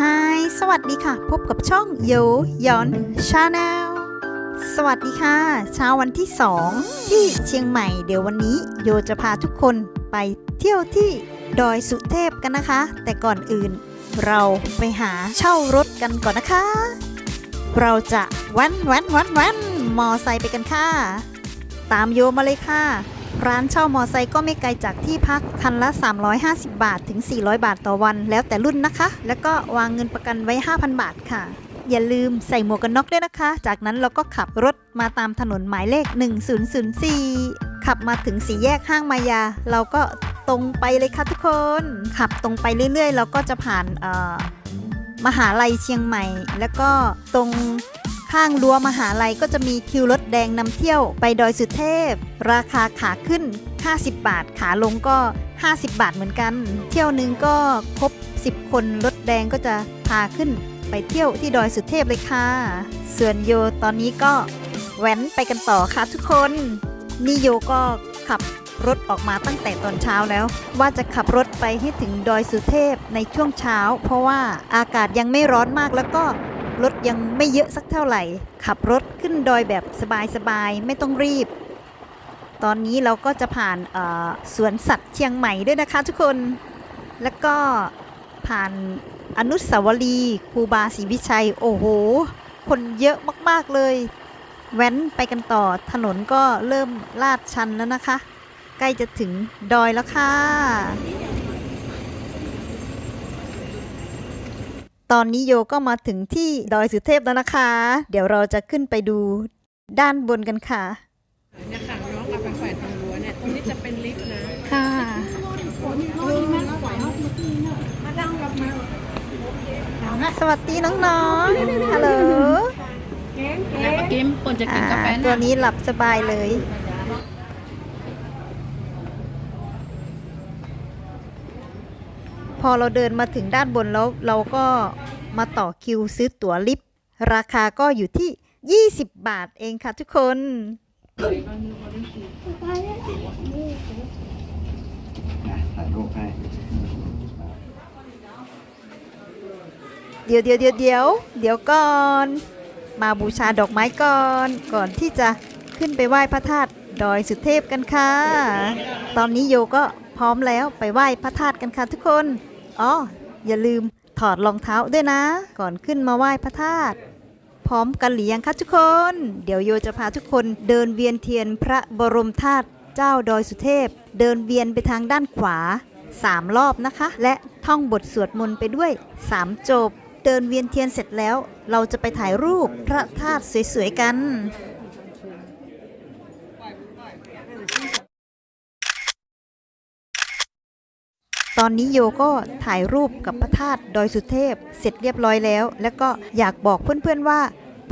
ฮสวัสดีค่ะ พบกับช่องโยยอนชาแนลสวัสดีค่ะ เช้าวันที่ 2 ที่เชียงใหม่เดี๋ยววันนี้โยจะพาทุกคนไปเที่ยวที่ดอยสุเทพกันนะคะ แต่ก่อนอื่น เราไปหาเช่ารถกันก่อนนะคะ เราจะแวันแวันแวันแวันมอไซค์ไปกันค่ะ ตามโยมาเลยค่ะ ร้านเช่ามอไซค์ก็ไม่ไกลจากที่พักคันละ 350 บาทถึง 400 บาทต่อวัน แล้วแต่รุ่นนะคะ แล้วก็วางเงินประกันไว้ 5,000 บาทค่ะ อย่าลืมใส่หมวกกันน็อกด้วยนะคะ จากนั้นเราก็ขับรถมาตามถนนหมายเลข 1004 ขับมาถึงสี่แยกห้างมายา เราก็ตรงไปเลยค่ะทุกคน ขับตรงไปเรื่อยๆ เราก็จะผ่านมหาลัยเชียงใหม่ แล้วก็ตรง ข้างรั้วมหาลัยก็จะมีคิวรถแดงนำเที่ยวไปดอยสุเทพ ราคาขาขึ้น 50 บาท ขาลงก็ 50 บาทเหมือนกัน เที่ยวหนึ่งก็ครบ 10 คนรถแดงก็จะพาขึ้นไปเที่ยวที่ดอยสุเทพเลยค่ะ ส่วนโยตอนนี้ก็แว้นไปกันต่อค่ะทุกคนนี่โยก็ขับรถออกมาตั้งแต่ตอนเช้าแล้ว ว่าจะขับรถไปให้ถึงดอยสุเทพในช่วงเช้า เพราะว่าอากาศยังไม่ร้อนมากแล้วก็ รถยังไม่เยอะสักเท่าไหร่ ขับรถขึ้นดอยแบบสบายๆ ไม่ต้องรีบ ตอนนี้เราก็จะผ่านสวนสัตว์เชียงใหม่ด้วยนะคะทุกคน แล้วก็ผ่านอนุสาวรีย์ครูบาศรีวิชัย โอ้โห คนเยอะมากๆเลย แว้นไปกันต่อถนนก็เริ่มลาดชันแล้วนะคะ ใกล้จะถึงดอยแล้วค่ะ ตอนนี้โยก็มาถึงที่ดอยสุเทพแล้วนะคะ เดี๋ยวเราจะขึ้นไปดูด้านบนกันค่ะเนี่ยค่ะน้องเอาไปแขวนตรงรั้วเนี่ยตรงนี้จะเป็นลิฟต์นะ ค่ะสวัสดีน้องๆ ฮัลโหลแล้วเมื่อกี้ปนจะกินกาแฟอ่านะตัวนี้หลับสบายเลย อเราเดินมาถึงด้านบนแล้วเราก็มาต่อคิวซื้อตั๋วลิฟต์ราคาก็อยู่ที่ 20 บาทเองค่ะทุกคนเดี๋ยวเดี๋ยวเดี๋ยวเดี๋ยวเดี๋ยวก่อน มาบูชาดอกไม้ก่อนก่อนที่จะขึ้นไปไหว้พระธาตุดอยสุเทพกันค่ะ ตอนนี้โยก็พร้อมแล้วไปไหว้พระธาตุกันค่ะทุกคน อ๋ออย่าลืมถอดรองเท้าด้วยนะ ก่อนขึ้นมาไหว้พระธาตุพร้อมกันหรือยังคะทุกคน เดี๋ยวโยจะพาทุกคนเดินเวียนเทียนพระบรมธาตุเจ้าดอยสุเทพ เดินเวียนไปทางด้านขวา 3 รอบนะคะ และท่องบทสวดมนต์ไปด้วย 3 จบ เดินเวียนเทียนเสร็จแล้ว เราจะไปถ่ายรูปพระธาตุสวยๆกัน ตอนนี้โยก็ถ่ายรูปกับพระธาตุดอยสุเทพ เสร็จเรียบร้อยแล้ว แล้วก็อยากบอกเพื่อนๆว่า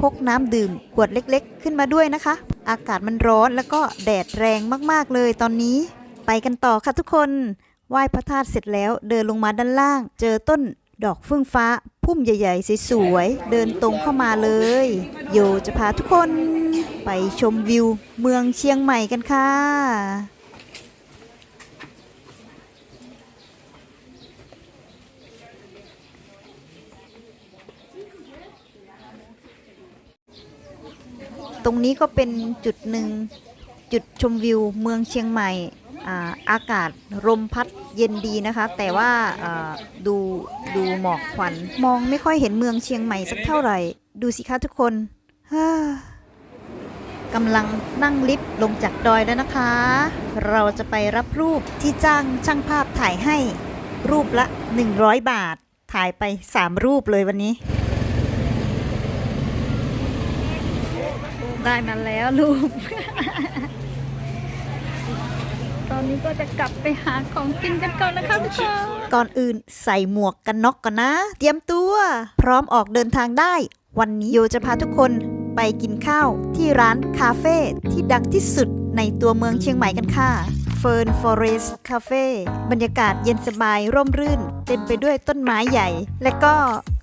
พกน้ำดื่มขวดเล็กๆ ขึ้นมาด้วยนะคะ อากาศมันร้อนแล้วก็แดดแรงมากๆเลยตอนนี้ ไปกันต่อค่ะทุกคนไหว้พระธาตุเสร็จแล้วเดินลงมาด้านล่าง เจอต้นดอกเฟื่องฟ้า พุ่มใหญ่ๆสวยๆเดินตรงเข้ามาเลย โยจะพาทุกคน ไปชมวิวเมืองเชียงใหม่กันค่ะ ตรงนี้ก็เป็นจุดหนึ่งจุดชมวิวเมืองเชียงใหม่อ่าอากาศลมพัดเย็นดีนะคะ แต่ว่าดูดูหมอกควันมองไม่ค่อยเห็นเมืองเชียงใหม่สักเท่าไหร่ ดูสิคะทุกคนกำลังนั่งลิฟต์ลงจากดอยแล้วนะคะ เราจะไปรับรูปที่จ้างช่างภาพถ่ายให้รูปละ 100 บาท ถ่ายไป 3 รูปเลยวันนี้ ได้มาแล้วลูกตอนนี้ก็จะกลับไปหาของกินกันก่อนนะคะทุกคนก่อนอื่นใส่หมวกกันน็อกก่อนนะ เตรียมตัว พร้อมออกเดินทางได้ วันนี้โยจะพาทุกคนไปกินข้าวที่ร้านคาเฟ่ที่ดังที่สุดในตัวเมืองเชียงใหม่กันค่ะ Fern Forest Cafe บรรยากาศเย็นสบายร่มรื่น เต็มไปด้วยต้นไม้ใหญ่ และก็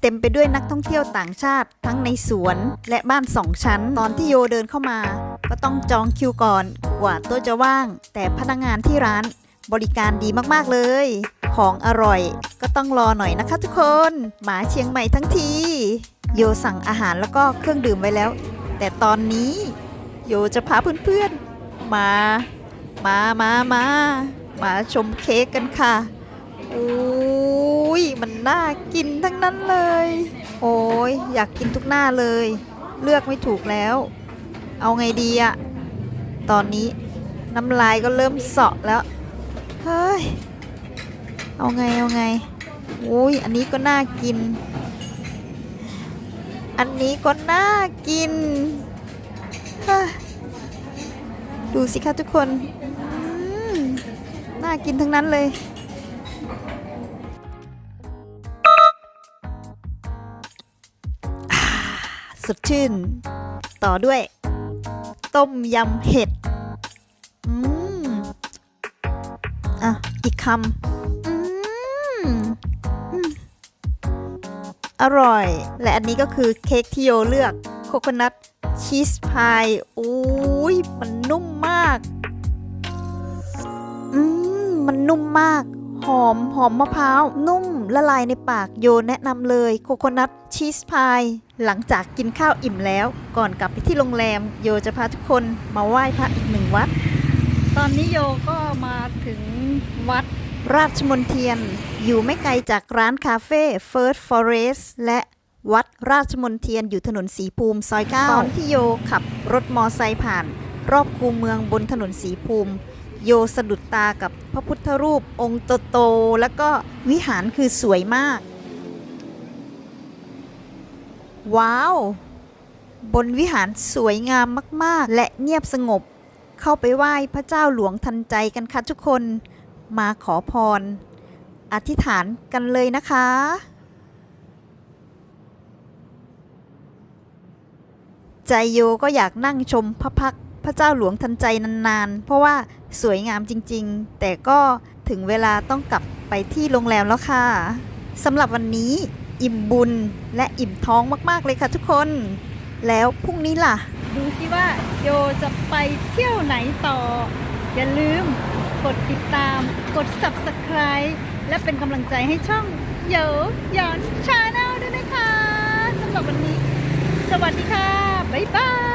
เต็มไปด้วยนักท่องเที่ยวต่างชาติ ทั้งในสวนและบ้านสองชั้น ตอนที่โยเดินเข้ามา ก็ต้องจองคิวก่อนกว่าโต๊ะจะว่าง แต่พนักงานที่ร้านบริการดีมากๆเลย ของอร่อยก็ต้องรอหน่อยนะคะทุกคน หมาเชียงใหม่ทั้งที โยสั่งอาหารแล้วก็เครื่องดื่มไว้แล้ว แต่ตอนนี้โยจะพาเพื่อนๆมา มามามามาชมเค้กกันค่ะอุ้ยมันน่ากินทั้งนั้นเลย โอ้ยอยากกินทุกหน้าเลย เลือกไม่ถูกแล้ว เอาไงดีอะตอนนี้น้ำลายก็เริ่มเสาะแล้ว เฮ้ย เอาไงเอาไงอุ้ยอันนี้ก็น่ากิน อันนี้ก็น่ากินเฮ้ย ดูสิคะทุกคน น่ากินทั้งนั้นเลย สดชื่น ต่อด้วย ต้มยำเห็ด อืม อะ อีกคำอืมอืมอร่อย และอันนี้ก็คือเค้กที่โยเลือก โคโคนัทชีสพายอุ้ย นุ่มมาก หอมหอมมะพร้าว นุ่มละลายในปากโยแนะนำเลยโคโคนัทชีสพายหลังจากกินข้าวอิ่มแล้ว ก่อนกลับไปที่โรงแรม โยจะพาทุกคนมาไหว้พระอีกหนึ่งวัด ตอนนี้โยก็มาถึงวัดราชมนเทียน อยู่ไม่ไกลจากร้านคาเฟ่ First Forest และวัดราชมนเทียนอยู่ถนนสีภูมิซอยเก้าตอนที่โยขับรถมอไซค์ผ่าน รอบคูเมืองบนถนนสีภูมิ โยสะดุดตากับพระพุทธรูปองค์โตๆแล้วก็วิหารคือสวยมาก ว้าว บนวิหารสวยงามมากๆ และเงียบสงบ เข้าไปไหว้พระเจ้าหลวงทันใจกันค่ะทุกคนมาขอพร อธิษฐานกันเลยนะคะ ใจโยก็อยากนั่งชมพระพักร พระเจ้าหลวงทันใจนานๆ เพราะว่าสวยงามจริงๆ แต่ก็ถึงเวลาต้องกลับไปที่โรงแรมแล้วค่ะสำหรับวันนี้อิ่มบุญและอิ่มท้องมากๆเลยค่ะทุกคน แล้วพรุ่งนี้ล่ะ ดูสิว่าโยจะไปเที่ยวไหนต่อ อย่าลืมกดติดตาม กด subscribe และเป็นกำลังใจให้ช่องโยหยอนชาแนลด้วยนะคะสำหรับวันนี้ สวัสดีค่ะ บ๊ายบาย